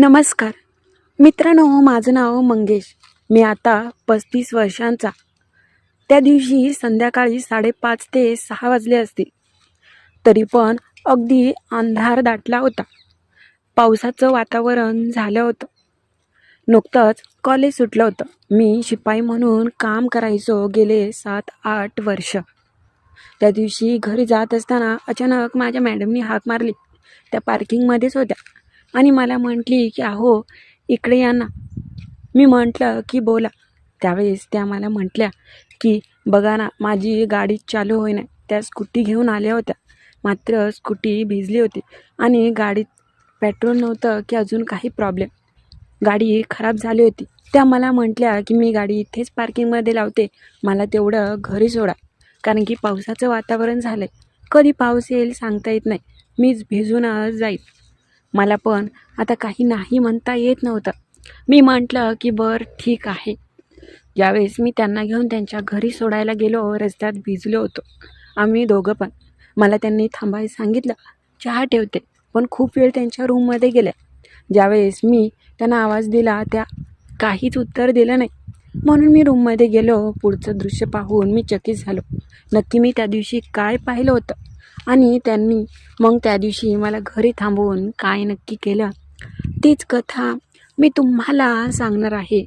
नमस्कार. मित्रांनो माझं नाव मंगेश. मी आता पस्तीस वर्षांचा. त्या दिवशी संध्याकाळी साडेपाच ते सहा वाजले असतील. तरी पण अगदी अंधार दाटला होता. पावसाचं वातावरण झालं होतं. नुकतंच कॉलेज सुटलं होतं. मी शिपाई म्हणून काम करायचो गेले सात आठ वर्ष. त्या दिवशी घरी जात असताना अचानक माझ्या मॅडमनी हाक मारली. त्या पार्किंगमध्येच होत्या. आणि मला म्हटली की अहो इकडे या ना. मी म्हटलं की बोला. त्यावेळेस त्या मला म्हटल्या की बघा ना माझी गाडी चालू होईना. त्या स्कूटी घेऊन आल्या होत्या. मात्र स्कूटी भिजली होती आणि गाडीत पेट्रोल नव्हतं की अजून काही प्रॉब्लेम. गाडी खराब झाली होती. त्या मला म्हटल्या की मी गाडी इथेच पार्किंगमध्ये लावते. मला तेवढं घरी सोडा. कारण की पावसाचं वातावरण झालं आहे कधी पाऊस येईल सांगता येत नाही. मीच भिजूनच जाईल मला पण. आता काही नाही म्हणता येत नव्हतं. मी म्हटलं की बरं ठीक आहे. यावेळेस मी त्यांना घेऊन त्यांच्या घरी सोडायला गेलो. रस्त्यात भिजलो होतो. आम्ही दोघं पण. मला त्यांनी थांबायला सांगितलं. चहा ठेवते. पण खूप वेळ त्यांच्या रूममध्ये गेल्या ज्यावेळेस मी त्यांना आवाज दिला त्या काहीच उत्तर दिलं नाही. म्हणून मी रूममध्ये गेलो. पुढचं दृश्य पाहून मी चकित झालो. नक्की मी त्या दिवशी काय पाहिलं होतं? आणि त्यांनी मग त्या दिवशी मला घरी थांबवून काय नक्की केलं तीच कथा मी तुम्हाला सांगणार आहे.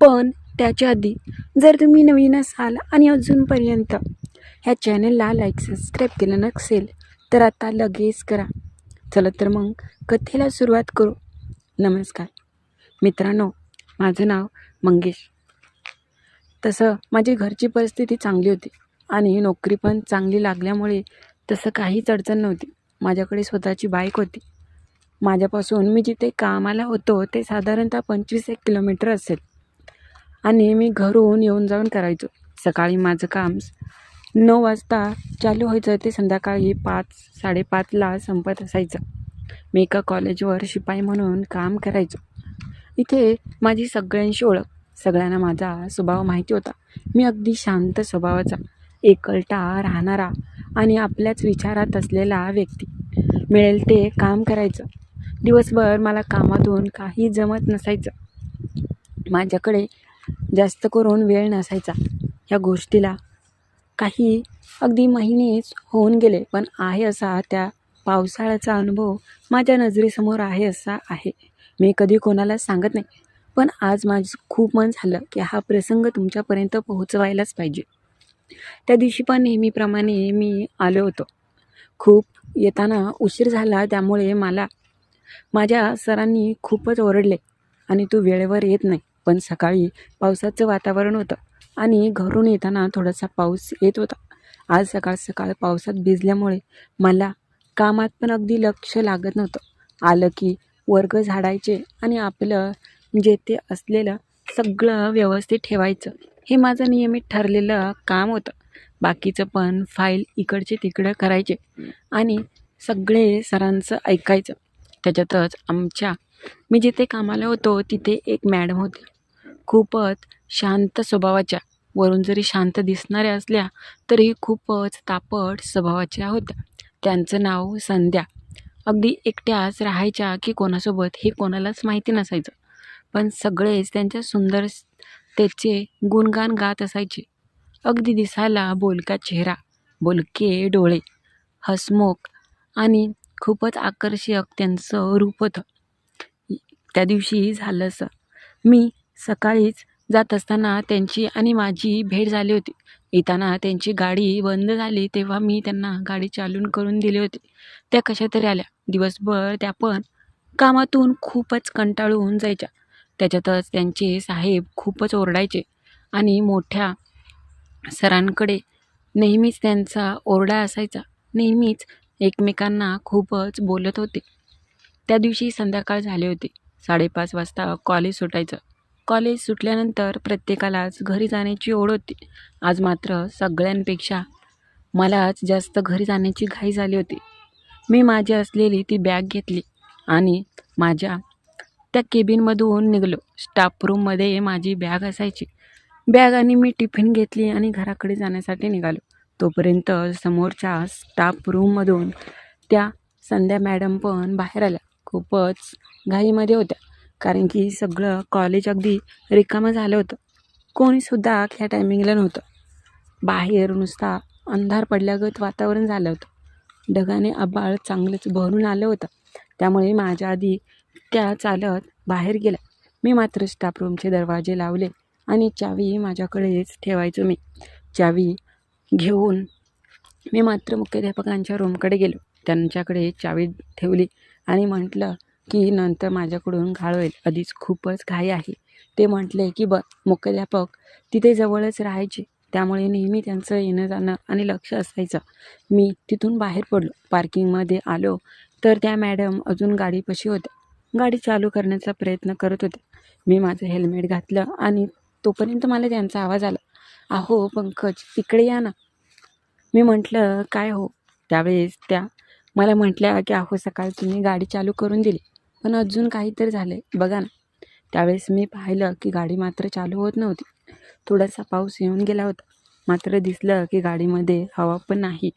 पण त्याच्या आधी जर तुम्ही नवीन असाल आणि अजूनपर्यंत ह्या चॅनलला लाईक सबस्क्राईब केलं नसेल तर आता लगेच करा. चला तर मग कथेला सुरुवात करू. नमस्कार. मित्रांनो माझं नाव मंगेश. तसं माझी घरची परिस्थिती चांगली होती आणि नोकरी पण चांगली लागल्यामुळे तसं काहीच अडचण नव्हती. माझ्याकडे स्वतःची बाईक होती. माझ्यापासून मी जिथे कामाला होतो ते साधारणतः पंचवीस एक किलोमीटर असेल. आणि मी घरून येऊन जाऊन करायचो. सकाळी माझं काम नऊ वाजता चालू व्हायचं ते संध्याकाळी पाच साडेपाचला संपत असायचं. मी एका कॉलेजवर शिपाई म्हणून काम करायचो. इथे माझी सगळ्यांशी ओळख. सगळ्यांना माझा स्वभाव माहिती होता. मी अगदी शांत स्वभावाचा. एकलटा राहणारा आणि आपल्याच विचारात असलेला व्यक्ती. मिळेल ते काम करायचं. दिवसभर मला कामातून काही जमत नसायचं. माझ्याकडे जास्त करून वेळ नसायचा. या गोष्टीला काही अगदी महिनेच होऊन गेले पण आहे असा त्या पावसाळ्याचा अनुभव माझ्या नजरेसमोर आहे असा आहे. मी कधी कोणाला सांगत नाही पण आज माझं खूप मन झालं की हा प्रसंग तुमच्यापर्यंत पोहोचवायलाच पाहिजे. त्या दिवशी पण नेहमीप्रमाणे मी आलो होतो. खूप येताना उशीर झाला त्यामुळे मला माझ्या सरांनी खूपच ओरडले आणि तू वेळेवर येत नाही. पण सकाळी पावसाचं वातावरण होतं आणि घरून येताना थोडासा पाऊस येत होता. आज सकाळ सकाळ पावसात भिजल्यामुळे मला कामात पण अगदी लक्ष लागत नव्हतं. आलं की वर्ग झाडायचे आणि आपलं जे ते असलेलं सगळं व्यवस्थित ठेवायचं. हे माझं नियमित ठरलेलं काम होतं. बाकीचं पण फाईल इकडचे तिकडं करायचे आणि सगळे सरांचं ऐकायचं. त्याच्यातच आमच्या मी जिथे कामाला होतो तिथे एक मॅडम होती. खूपच शांत स्वभावाच्या. वरून जरी शांत दिसणाऱ्या असल्या तरी खूपच तापट स्वभावाच्या होत्या. त्यांचं नाव संध्या. अगदी एकट्याच राहायच्या की कोणासोबत हे कोणालाच माहिती नसायचं. पण सगळेच त्यांच्या सुंदर त्याचे गुणगान गात असायचे. अगदी दिसायला बोलका चेहरा बोलके डोळे हसमुख आणि खूपच आकर्षक त्यांचं रूप होतं. त्या दिवशी झालं असं. मी सकाळीच जात असताना त्यांची आणि माझी भेट झाली होती. येताना त्यांची गाडी बंद झाली तेव्हा मी त्यांना गाडी चालून करून दिली होती. त्या कशा तरी आल्या. दिवसभर त्या पण कामातून खूपच कंटाळून जायच्या. त्याच्यातच त्यांचे साहेब खूपच ओरडायचे आणि मोठ्या सरांकडे नेहमीच त्यांचा ओरडा असायचा. नेहमीच एकमेकांना खूपच बोलत होते. त्या दिवशी संध्याकाळ झाले होते. साडेपाच वाजता कॉलेज सुटायचं. कॉलेज सुटल्यानंतर प्रत्येकालाच घरी जाण्याची ओढ होती. आज मात्र सगळ्यांपेक्षा मलाच जास्त घरी जाण्याची घाई झाली होती. मी माझी असलेली ती बॅग घेतली आणि माझ्या त्या केबिनमधून निघालो. स्टाफ रूममध्ये माझी बॅग असायची. बॅग आणि मी टिफिन घेतली आणि घराकडे जाण्यासाठी निघालो. तोपर्यंत समोरच्या स्टाफ रूममधून त्या संध्या मॅडम पण बाहेर आल्या. खूपच घाईमध्ये होत्या. कारण की सगळं कॉलेज अगदी रिकामं झालं होतं. कोणीसुद्धा ह्या टायमिंगला नव्हतं. बाहेर नुसता अंधार पडल्यागत वातावरण झालं होतं. ढगाने आबाळ चांगलंच भरून आलं होतं. त्यामुळे माझ्या आधी त्या चालत बाहेर गेल्या मी मात्र स्टाफ रूमचे दरवाजे लावले आणि चावी माझ्याकडेच ठेवायचो मी. चावी घेऊन मी मात्र मुख्याध्यापकांच्या रूमकडे गेलो. त्यांच्याकडे चावी ठेवली आणि म्हटलं की नंतर माझ्याकडून घाळ होईल. आधीच खूपच घाई आहे. ते म्हटले की बर मुख्याध्यापक तिथे जवळच राहायचे. त्यामुळे नेहमी त्यांचं येणं जाणं आणि लक्ष असायचं. मी तिथून बाहेर पडलो. पार्किंगमध्ये आलो तर त्या मॅडम अजून गाडीपाशी होत्या. गाडी चालू करण्याचा प्रयत्न करत होते. मी माझं हेल्मेट घातलं आणि तोपर्यंत मला त्यांचा आवाज आला अहो पंकज तिकडे या ना. मी म्हटलं काय हो? त्यावेळेस त्या मला म्हटल्या की अहो सकाळी तुम्ही गाडी चालू करून दिली पण अजून काहीतरी झालं आहे बघा ना. त्यावेळेस मी पाहिलं की गाडी मात्र चालू होत नव्हती. थोडासा पाऊस येऊन गेला होता. मात्र दिसलं की गाडीमध्ये हवा पण नाही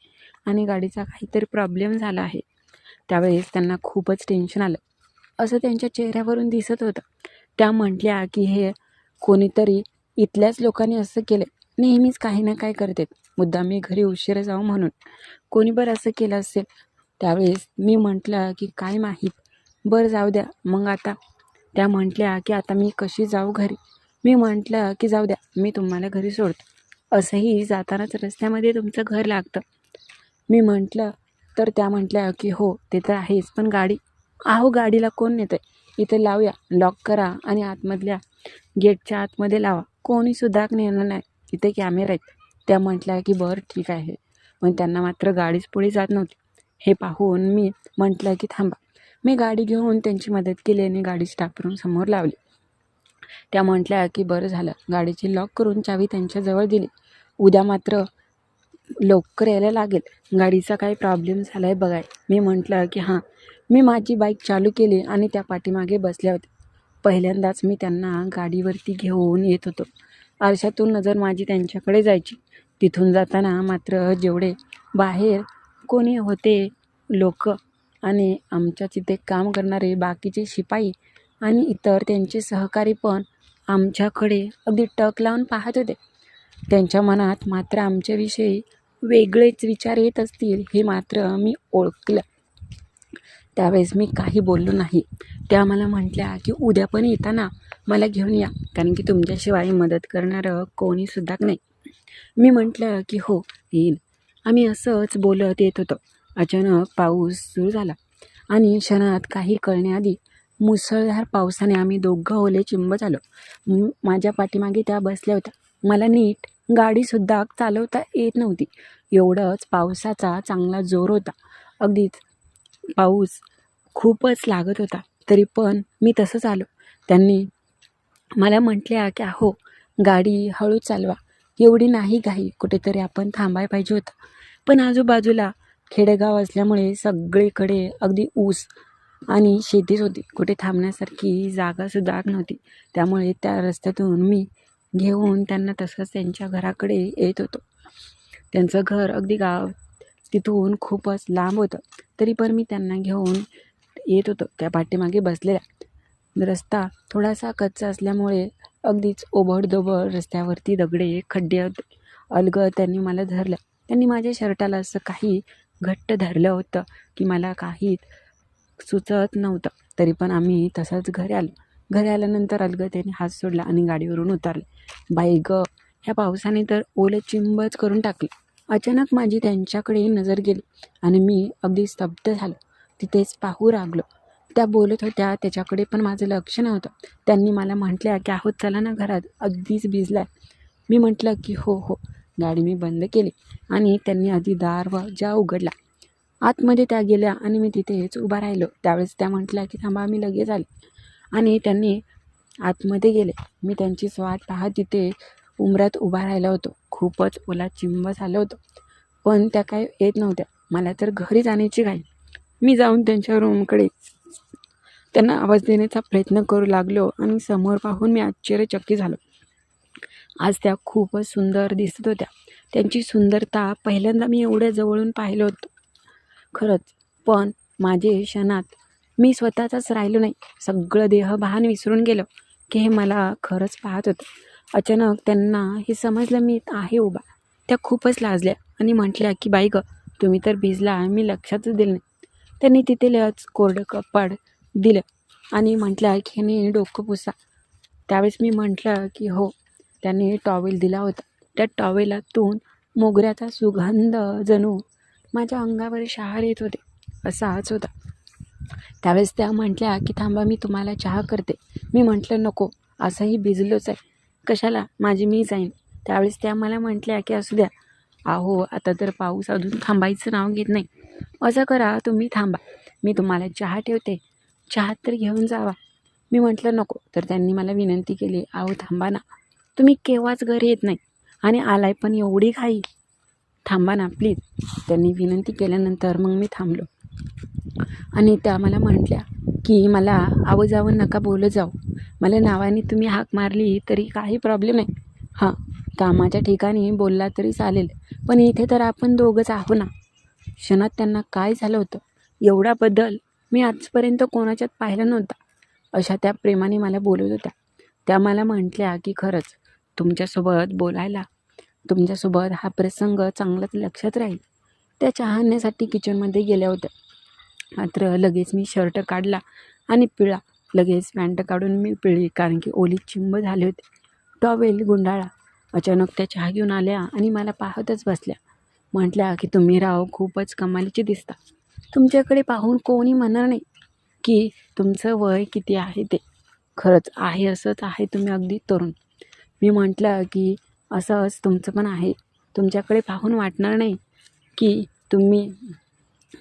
आणि गाडीचा काहीतरी प्रॉब्लेम झाला आहे. त्यावेळेस त्यांना खूपच टेन्शन आलं. असं त्यांच्या चेहऱ्यावरून दिसत होतं. त्या म्हटल्या की हे कोणीतरी इथल्याच लोकांनी असं केलं नेहमीच काही ना काय करतात. मुद्दा मी घरी उशिरा जाऊ म्हणून. कोणी बरं असं केलं असेल? त्यावेळेस मी म्हटलं की काय माहीत. बरं जाऊ द्या. मग आता? त्या म्हटल्या की आता मी कशी जाऊ घरी? मी म्हटलं की जाऊ द्या. मी तुम्हाला घरी सोडतो. असंही जातानाच रस्त्यामध्ये तुमचं घर लागतं. मी म्हटलं तर त्या म्हटल्या की हो ते तर आहेच पण गाडी आहो गाडीला कोण नेतं आहे इथे लावूया लॉक करा आणि आतमधल्या गेटच्या आतमध्ये लावा. कोणीसुद्धा नेणार नाही. इथे कॅमेरा आहेत. त्या म्हटल्या की बरं ठीक आहे. पण त्यांना मात्र गाडीच पुढे जात नव्हती. हे पाहून मी म्हटलं की थांबा. मी गाडी घेऊन त्यांची मदत केली आणि गाडी स्टाफ करून समोर लावली. त्या म्हटल्या की बरं झालं. गाडीची लॉक करून चावी त्यांच्याजवळ दिली. उद्या मात्र लवकर यायला लागेल. गाडीचा काही प्रॉब्लेम झाला आहे बघाय. मी म्हटलं की हां. मी माझी बाईक चालू केली आणि त्या पाठीमागे बसल्या होत्या. पहिल्यांदाच मी त्यांना गाडीवरती घेऊन येत होतो. आरशातून नजर माझी त्यांच्याकडे जायची. तिथून जाताना मात्र जेवढे बाहेर कोणी होते लोक आणि आमच्या तिथे काम करणारे बाकीचे शिपाई आणि इतर त्यांचे सहकारी पण आमच्याकडे अगदी टक लावून पाहत होते. त्यांच्या मनात मात्र आमच्याविषयी वेगळेच विचार येत असतील हे मात्र मी ओळखलं. त्यावेळेस मी काही बोललो नाही. त्या मला म्हटल्या की उद्या पण येताना मला घेऊन या. कारण की तुमच्याशिवाय मदत करणारं कोणीसुद्धा नाही. मी म्हटलं की हो येईन. आम्ही असंच बोलत येत होतो. अचानक पाऊस सुरू झाला. आणि क्षणात काही कळण्याआधी मुसळधार पावसाने आम्ही दोघं ओले चिंब झालो. माझ्या पाठीमागे त्या बसल्या होत्या. मला नीट गाडीसुद्धा चालवता येत नव्हती. एवढंच पावसाचा चांगला जोर होता. अगदीच पाऊस खूपच लागत होता. तरी पण मी तसंच आलो. त्यांनी मला म्हटल्या की अहो गाडी हळू चालवा. एवढी नाही घाई. कुठेतरी आपण थांबायला पाहिजे होतं. पण आजूबाजूला खेडेगाव असल्यामुळे सगळीकडे अगदी ऊस आणि शेतीच होती. कुठे थांबण्यासारखी जागासुद्धा नव्हती. त्यामुळे त्या रस्त्यातून मी घेऊन त्यांना तसंच त्यांच्या घराकडे येत होतो. त्यांचं घर अगदी गाव तिथून खूपच लांब होतं. तरी पण मी त्यांना घेऊन येत होतो. त्या पाठीमागे बसलेल्या. रस्ता थोडासा कच्चा असल्यामुळे अगदीच ओबडधोबड रस्त्यावरती दगडे खड्डे होते अलगद त्यांनी मला धरलं. त्यांनी माझ्या शर्टाला असं काही घट्ट धरलं होतं की मला काही सुचत नव्हतं. तरी पण आम्ही तसंच घरी आलो. घरी आल्यानंतर अलगद त्यांनी हात सोडला आणि गाडीवरून उतरले. बाई ग ह्या पावसाने तर ओलं चिंबच करून टाकलं. अचानक माझी त्यांच्याकडे नजर गेली आणि मी अगदी स्तब्ध झालो. तिथेच पाहू लागलो. त्या बोलत होत्या त्याच्याकडे पण माझं लक्ष नव्हतं. त्यांनी मला म्हटल्या की आहोत चला ना घरात. अगदीच भिजलाय. मी म्हटलं की हो हो. गाडी मी बंद केली आणि त्यांनी आधी दार व ज्या उघडला. आतमध्ये त्या गेल्या आणि मी तिथेच उभा राहिलो. त्यावेळेस त्या म्हटल्या की थांबा मी लगेच आले. आणि त्यांनी आतमध्ये गेले. मी त्यांची स्वाट पाहत तिथे उंबऱ्यात उभा राहिला होतो. खूपच ओला चिंब झालं होतं. पण त्या काय येत नव्हत्या. मला तर घरी जाण्याची घाई. मी जाऊन त्यांच्या रूमकडे त्यांना आवाज देण्याचा प्रयत्न करू लागलो आणि समोर पाहून मी आश्चर्यचकित झालो. आज त्या खूपच सुंदर दिसत होत्या. त्यांची सुंदरता पहिल्यांदा मी एवढ्या जवळून पाहिलं होतं. खरंच पण माझे क्षणात मी स्वतःचाच राहिलो नाही. सगळं देह भान विसरून गेलो की हे मला खरंच पाहत होतं. अचानक त्यांना हे समजलं मी आहे उभा. त्या खूपच लाजल्या आणि म्हटल्या की बाई गं तुम्ही तर भिजला मी लक्षातच दिलं नाही. त्यांनी तिथेलच कोरडं कपाड दिलं आणि म्हटलं की ह्याने डोकं पुसा. त्यावेळेस मी म्हटलं की हो. त्यांनी टॉवेल दिला होता. त्या टॉवेलातून मोगऱ्याचा सुगंध जणू माझ्या अंगावर शहार येत होते असाच होता. त्यावेळेस त्या म्हटल्या की थांबा मी तुम्हाला चहा करते. मी म्हटलं नको असंही भिजलोच आहे. कशाला? माझी मी जाईन त्यावेळेस त्या मला म्हटल्या की असू द्या. आहो आता तर पाऊस अजून थांबायचं नाव घेत नाही. असं करा तुम्ही थांबा. मी तुम्हाला चहा ठेवते. चहा तर घेऊन जावा. मी म्हटलं नको. तर त्यांनी मला विनंती केली आहो थांबा ना. तुम्ही केव्हाच घर येत नाही आणि आलाय पण एवढी घाई. थांबा ना प्लीज. त्यांनी विनंती केल्यानंतर मग मी थांबलो. आणि त्या मला म्हटल्या की मला आवं जावं नका बोलत जाऊ. मला नावाने तुम्ही हाक मारली तरी काही प्रॉब्लेम नाही. हां कामाच्या ठिकाणी बोलला तरी चालेल पण इथे तर आपण दोघंच आहो ना. क्षणात त्यांना काय झालं होतं? एवढा बदल मी आजपर्यंत कोणाच्यात पाहिला नव्हता. अशा त्या प्रेमाने मला बोलत होत्या. त्या मला म्हटल्या की खरंच तुमच्यासोबत बोलायला तुमच्यासोबत हा प्रसंग चांगलाच लक्षात राहील. त्या चहा आणण्यासाठी किचनमध्ये गेल्या होत्या. मात्र लगेच मी शर्ट काढला आणि पिळा. लगेच पॅन्ट काढून मी पिळली कारण की ओली चिंब झाले होते. टॉवेल गुंडाळा. अचानक त्या चहा घेऊन आल्या आणि मला पाहतच बसल्या. म्हटल्या की तुम्ही राव खूपच कमालीची दिसता. तुमच्याकडे पाहून कोणी म्हणणार नाही की तुमचं वय किती आहे ते. खरंच आहे असंच आहे तुम्ही अगदी तरुण. मी म्हटलं की असंच तुमचं पण आहे. तुमच्याकडे पाहून वाटणार नाही. की तुम्ही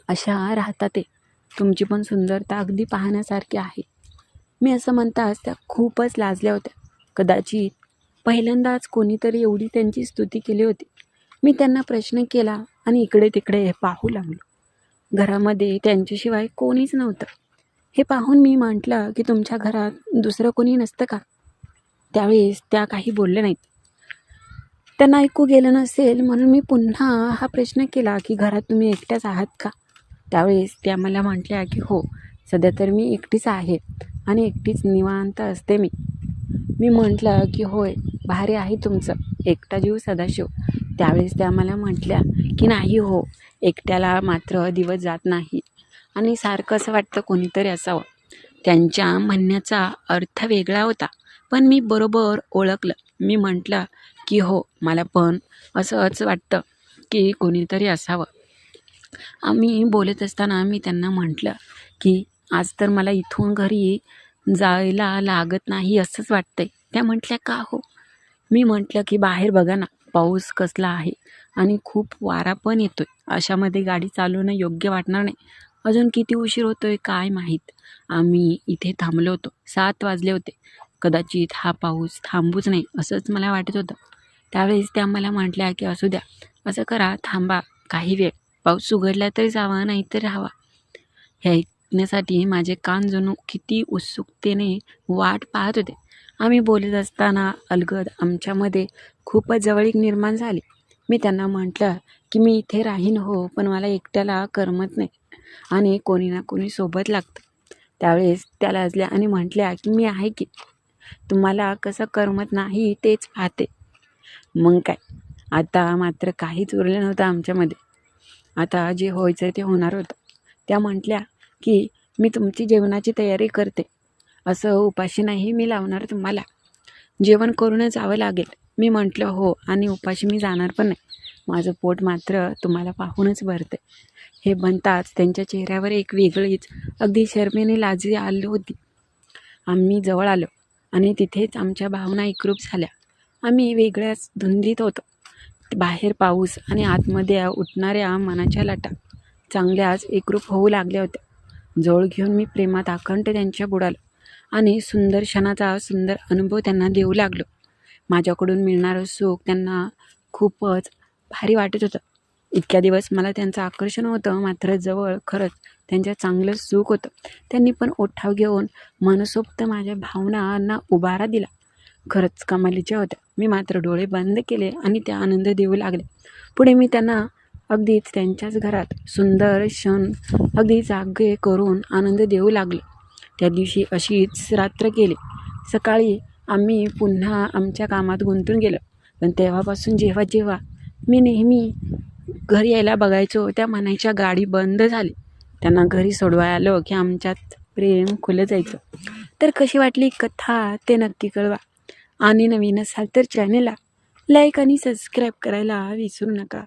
अशा राहता ते. तुमची पण सुंदरता अगदी पाहण्यासारखी आहे. मी असं म्हणताच त्या खूपच लाजल्या होत्या. कदाचित पहिल्यांदाच कोणीतरी एवढी त्यांची स्तुती केली होती. मी त्यांना प्रश्न केला आणि इकडे तिकडे पाहू लागलो. घरामध्ये त्यांच्याशिवाय कोणीच नव्हतं. हे पाहून मी म्हटलं की तुमच्या घरात दुसरं कोणी नसतं का? त्यावेळेस त्या काही बोलल्या नाहीत. त्यांना ऐकू गेलं नसेल म्हणून मी पुन्हा हा प्रश्न केला की घरात तुम्ही एकट्याच आहात का? त्यावेळेस त्या मला म्हटल्या की हो सध्या तर मी एकटीच आहे आणि एकटीच निवांत असते मी. मी म्हटलं की होय भारी आहे तुमचं एकटा जीव सदाशिव. त्यावेळेस त्या मला म्हटल्या की नाही हो एकट्याला मात्र दिवस जात नाही. आणि सारखं असं वाटतं कोणीतरी असावं. त्यांच्या म्हणण्याचा अर्थ वेगळा होता पण मी बरोबर ओळखलं. मी म्हटलं की हो मला पण असंच वाटतं की कोणीतरी असावं. आम्ही बोलत असताना मी त्यांना म्हटलं की आज तर मला इथून घरी जायला लागत नाही असंच वाटतंय. त्या म्हटल्या का हो? मी म्हटलं की बाहेर बघा ना पाऊस कसला आहे आणि खूप वारा पण येतो आहे अशामध्ये गाडी चालवणं योग्य वाटणार नाही. अजून किती उशीर होतोय काय माहीत. आम्ही इथे थांबलो होतो. सात वाजले होते. कदाचित हा पाऊस थांबूच नाही असंच मला वाटत होतं. त्यावेळेस त्या मला म्हटल्या की असू द्या असं करा थांबा काही वेळ. पाऊस उघडला तरी जावा नाही तर राहावा. हे ऐकण्यासाठी माझे कान जणू किती उत्सुकतेने वाट पाहत होते. आम्ही बोलत असताना अलगद आमच्यामध्ये खूपच जवळीक निर्माण झाली. मी त्यांना म्हटलं की मी इथे राहीन हो पण मला एकट्याला करमत नाही आणि कोणी ना कोणी सोबत लागतं. त्यावेळेस त्या लाजल्या आणि म्हटल्या की मी आहे की तुम्हाला कसं करमत नाही तेच पाहते. मग काय? आता मात्र काहीच उरलं नव्हतं आमच्यामध्ये. आता जे व्हायचं ते होणार होतं. त्या म्हटल्या की मी तुमची जेवणाची तयारी करते. असं उपाशी नाही मी लावणार तुम्हाला. जेवण करूनच जावं लागेल. मी म्हटलं हो आणि उपाशी मी जाणार पण नाही. माझं पोट मात्र तुम्हाला पाहूनच भरते हे बनताच त्यांच्या चेहऱ्यावर एक वेगळीच अगदी शर्मेने लाजी आली होती. आम्ही जवळ आलो. आणि तिथेच आमच्या भावना एकरूप झाल्या. आम्ही वेगळ्याच धुंदीत होतो. बाहेर पाऊस आणि आतमध्ये उठणाऱ्या मनाच्या लाटा चांगल्याच एकरूप होऊ लागल्या होत्या. जवळ घेऊन मी प्रेमात आखंड त्यांच्या बुडालो आणि सुंदर क्षणाचा सुंदर अनुभव त्यांना देऊ लागलो. माझ्याकडून मिळणारं सुख त्यांना खूपच भारी वाटत होतं. इतक्या दिवस मला त्यांचं आकर्षण होतं मात्र जवळ खरंच त्यांच्या चांगलं सुख होतं. त्यांनी पण ओठाव घेऊन मनसोक्त माझ्या भावनांना उभारा दिला. खरंच कमालीच्या होत्या. मी मात्र डोळे बंद केले आणि त्या आनंद देऊ लागले. पुढे मी त्यांना अगदीच त्यांच्याच घरात सुंदर क्षण अगदी जागे करून आनंद देऊ लागले. त्या दिवशी अशीच रात्र गेली. सकाळी आम्ही पुन्हा आमच्या कामात गुंतून गेलो. पण तेव्हापासून जेव्हा जेव्हा मी नेहमी घरी यायला बघायचो त्या म्हणायच्या गाडी बंद झाली. त्यांना घरी सोडवाय आलो की आमच्यात प्रेम खुलं जायचं. तर कशी वाटली कथा ते नक्की कळवा. आणि नवीन असाल तर चॅनेलला लाईक आणि सबस्क्राईब करायला विसरू नका.